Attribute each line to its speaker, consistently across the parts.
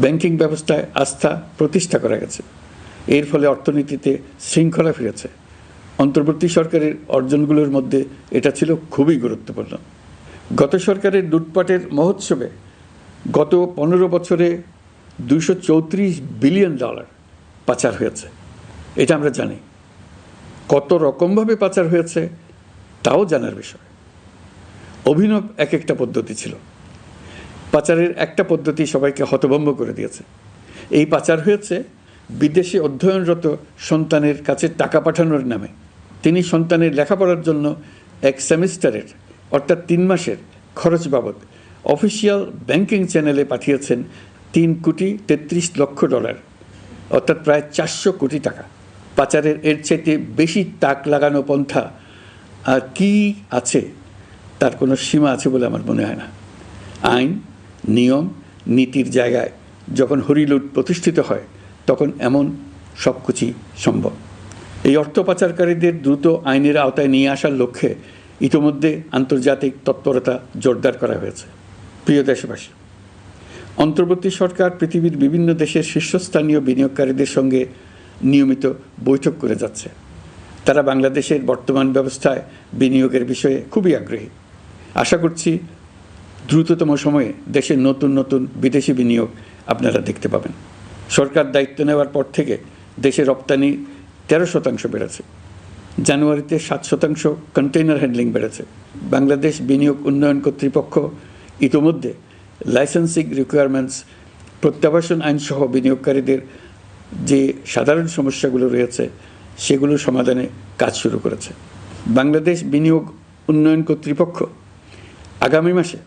Speaker 1: Banking ব্যবস্থায় আস্থা প্রতিষ্ঠা করা গেছে। এর ফলে অর্থনীতিতে শৃঙ্খলা ফিরেছে। অন্তর্বর্তী সরকারের অর্জনগুলোর মধ্যে এটা ছিল খুবই গুরুত্বপূর্ণ। গত সরকারের লুটপাটের মহোৎসবে গত পনেরো বছরে দুশো চৌত্রিশ বিলিয়ন ডলার পাচার হয়েছে। এটা আমরা জানি। কত রকমভাবে পাচার হয়েছে, তাও জানার বিষয়। অভিনব এক একটা পদ্ধতি ছিল। পাচারের একটা পদ্ধতি সবাইকে হতভম্ব করে দিয়েছে। এই পাচার হয়েছে বিদেশে অধ্যয়নরত সন্তানের কাছে টাকা পাঠানোর নামে। তিনি সন্তানের লেখাপড়ার জন্য এক সেমিস্টারের, অর্থাৎ তিন মাসের খরচ বাবদ অফিসিয়াল ব্যাংকিং চ্যানেলে পাঠিয়েছেন তিন কোটি তেত্রিশ লক্ষ ডলার, অর্থাৎ প্রায় চারশো কোটি টাকা। পাচারের এর চাইতে বেশি তাক লাগানো পন্থা আর কি আছে, তার কোনো সীমা আছে বলে আমার মনে হয় না। আইন নিয়ম, নীতির জায়গায় যখন হরিলুট প্রতিষ্ঠিত হয়, তখন এমন সব কিছুই সম্ভব। এই অর্থ পাচারকারীদের দ্রুত আইনের আওতায় নিয়ে আসার লক্ষ্যে ইতোমধ্যে আন্তর্জাতিক তৎপরতা জোরদার করা হয়েছে। প্রিয় দেশবাসী, অন্তর্বর্তী সরকার পৃথিবীর বিভিন্ন দেশের শীর্ষস্থানীয় বিনিয়োগকারীদের সঙ্গে নিয়মিত বৈঠক করে যাচ্ছে। তারা বাংলাদেশের বর্তমান ব্যবস্থায় বিনিয়োগের বিষয়ে খুবই আগ্রহী। আশা করছি দ্রুততম সময়ে দেশের নতুন নতুন বিদেশি বিনিয়োগ আপনারা দেখতে পাবেন। সরকার দায়িত্ব নেওয়ার পর থেকে দেশে রপ্তানি তেরো শতাংশ বেড়েছে। জানুয়ারিতে সাত শতাংশ কন্টেইনার হ্যান্ডলিং বেড়েছে। বাংলাদেশ বিনিয়োগ উন্নয়ন কর্তৃপক্ষ ইতোমধ্যে লাইসেন্সিং রিকোয়ারমেন্টস, প্রত্যাবাসন আইনসহ বিনিয়োগকারীদের যে সাধারণ সমস্যাগুলো রয়েছে, সেগুলো সমাধানে কাজ শুরু করেছে। বাংলাদেশ বিনিয়োগ উন্নয়ন কর্তৃপক্ষ আগামী মাসে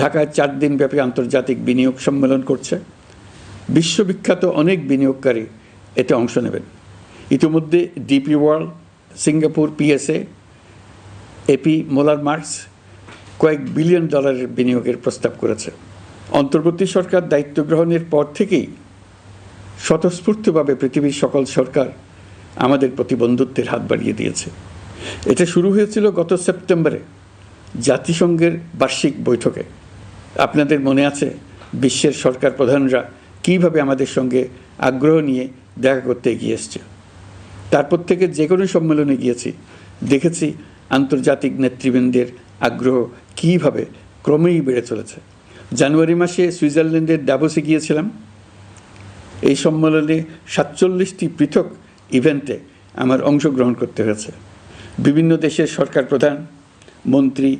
Speaker 1: ঢাকায় চার দিনব্যাপী আন্তর্জাতিক বিনিয়োগ সম্মেলন করছে। বিশ্ববিখ্যাত অনেক বিনিয়োগকারী এতে অংশ নেবেন। ইতিমধ্যে DP World, Singapore, PSA, AP, Moller Maersk কয়েক বিলিয়ন ডলারের বিনিয়োগের প্রস্তাব করেছে। অন্তর্বর্তী সরকার দায়িত্ব গ্রহণের পর থেকেই স্বতঃস্ফূর্তভাবে পৃথিবীর সকল সরকার আমাদের প্রতি বন্ধুত্বের হাত বাড়িয়ে দিয়েছে। এটা শুরু হয়েছিল গত সেপ্টেম্বরে জাতিসংঘের বার্ষিক বৈঠকে। আপনাদের মনে আছে বিশ্বের সরকার প্রধানরা কীভাবে আমাদের সঙ্গে আগ্রহ নিয়ে দেখা করতে এগিয়ে এসছে? তারপর থেকে যে কোনো সম্মেলনে গিয়েছি, দেখেছি আন্তর্জাতিক নেতৃবৃন্দের আগ্রহ কীভাবে ক্রমেই বেড়ে চলেছে। জানুয়ারি মাসে সুইজারল্যান্ডের ডাভোসে গিয়েছিলাম। এই সম্মেলনে সাতচল্লিশটি পৃথক ইভেন্টে আমার অংশগ্রহণ করতে হয়েছে। বিভিন্ন দেশের সরকার প্রধান, মন্ত্রী,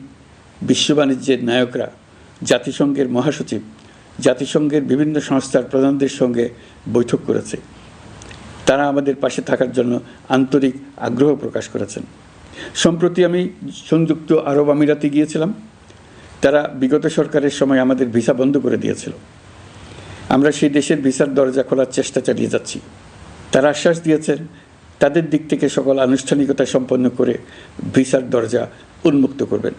Speaker 1: বিশ্ব বাণিজ্যের নায়করা জাতিসংঘের মহাসচিব, জাতিসংঘের বিভিন্ন সংস্থার প্রধানদের সঙ্গে বৈঠক করেছে। তারা আমাদের পাশে থাকার জন্য আন্তরিক আগ্রহ প্রকাশ করেছেন। সম্প্রতি আমি সংযুক্ত আরব আমিরাতে গিয়েছিলাম। তারা বিগত সরকারের সময় আমাদের ভিসা বন্ধ করে দিয়েছিল। আমরা সেই দেশের ভিসার দরজা খোলার চেষ্টা চালিয়ে যাচ্ছি। তারা আশ্বাস দিয়েছেন, তাদের দিক থেকে সকল আনুষ্ঠানিকতা সম্পন্ন করে ভিসার দরজা উন্মুক্ত করবেন।